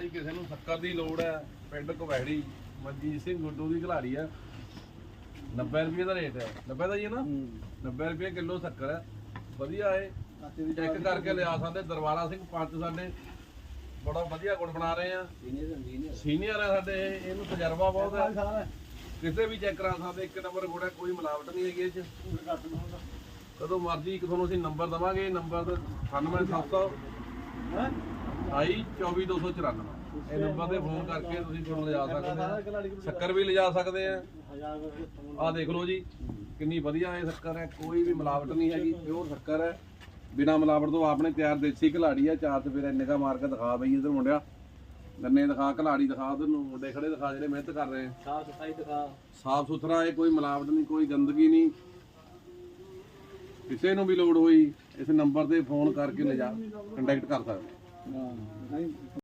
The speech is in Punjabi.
ਭਾਈ ਕਿਸੇ ਨੂੰ ਸ਼ੱਕਰ ਦੀ ਲੋੜ ਹੈ ਪਿੰਡ ਕੁਵੈੜੀ ਮਨਜੀਤ ਸਿੰਘ ਗੁੱਡੂ ਦੀ ਘਲਾੜੀ ਆ 90 ਰੁਪਏ ਦਾ ਰੇਟ ਹੈ। 90 ਦਾ ਹੀ ਹੈ ਨਾ? 90 ਰੁਪਏ ਕਿਲੋ ਸ਼ੱਕਰ ਹੈ। ਵਧੀਆ ਹੈ। ਚੈੱਕ ਕਰਕੇ ਲਿਆ ਸਕਦੇ ਦਰਬਾਰਾ ਸਿੰਘ ਪੰਚ ਸਾਡੇ। ਬੜਾ ਵਧੀਆ ਗੁੜ ਬਣਾ ਰਹੇ ਆ। ਸੀਨੀਅਰ ਹੈ ਸਾਡੇ। ਇਹ, ਇਹਨੂੰ ਤਜਰਬਾ ਬਹੁਤ ਹੈ। ਕਿਸੇ ਵੀ ਚੈੱਕ ਕਰਾ ਸਕਦੇ ਇੱਕ ਨੰਬਰ ਗੁੜ ਹੈ ਕੋਈ ਮਿਲਾਵਟ ਨਹੀਂ ਹੈਗੀ ਇਹ ਚ। ਕਦੋਂ ਮਰਜ਼ੀ ਇੱਕ ਤੁਹਾਨੂੰ ਅਸੀਂ ਨੰਬਰ ਦਵਾਂਗੇ। ਨੰਬਰ 98700 24294 ਇਹ ਨੰਬਰ ਤੇ ਫੋਨ ਕਰਕੇ ਤੁਸੀਂ ਲਿਜਾ ਸਕਦੇ ਸ਼ੱਕਰ ਵੀ ਲਿਜਾ ਸਕਦੇ ਆ। ਆਹ ਦੇਖ ਲਓ ਜੀ ਕਿੰਨੀ ਵਧੀਆ ਇਹ ਸ਼ੱਕਰ ਹੈ। ਕੋਈ ਵੀ ਮਿਲਾਵਟ ਨਹੀਂ ਹੈਗੀ ਪਿਓਰ ਸ਼ੱਕਰ ਹੈ। ਬਿਨਾ ਮਿਲਾਵਟ ਤੋਂ ਆਪਣੇ ਤਿਆਰ ਦੇਸੀ ਘਲਾੜੀ ਆ ਚਾਰ ਸਵੇਰੇ ਨਿਗਾ ਮਾਰ ਕੇ ਦਿਖਾ ਬਈ ਇਧਰ ਮੁੰਡਿਆ। ਗੰਨੇ ਦਿਖਾ ਘਲਾੜੀ ਦਿਖਾ ਉਧਰ ਨੂੰ ਮੁੰਡੇ ਖੜੇ ਦਿਖਾ ਜਿਹੜੇ ਮਿਹਨਤ ਕਰ ਰਹੇ ਆ। ਸਾਫ਼ ਸਫ਼ਾਈ ਦਿਖਾ। ਸਾਫ਼ ਸੁਥਰਾ ਹੈ ਕੋਈ ਮਿਲਾਵਟ ਨਹੀਂ ਕੋਈ ਗੰਦਗੀ ਨਹੀਂ। ਕਿਸੇ ਨੂੰ ਵੀ ਲੋੜ ਹੋਈ ਇਸ ਨੰਬਰ ਤੇ ਫੋਨ ਕਰਕੇ ਲਿਜਾ ਕੰਟੈਕਟ ਕਰ ਸਕਦੇ ਹਾਂ ਨਹੀਂ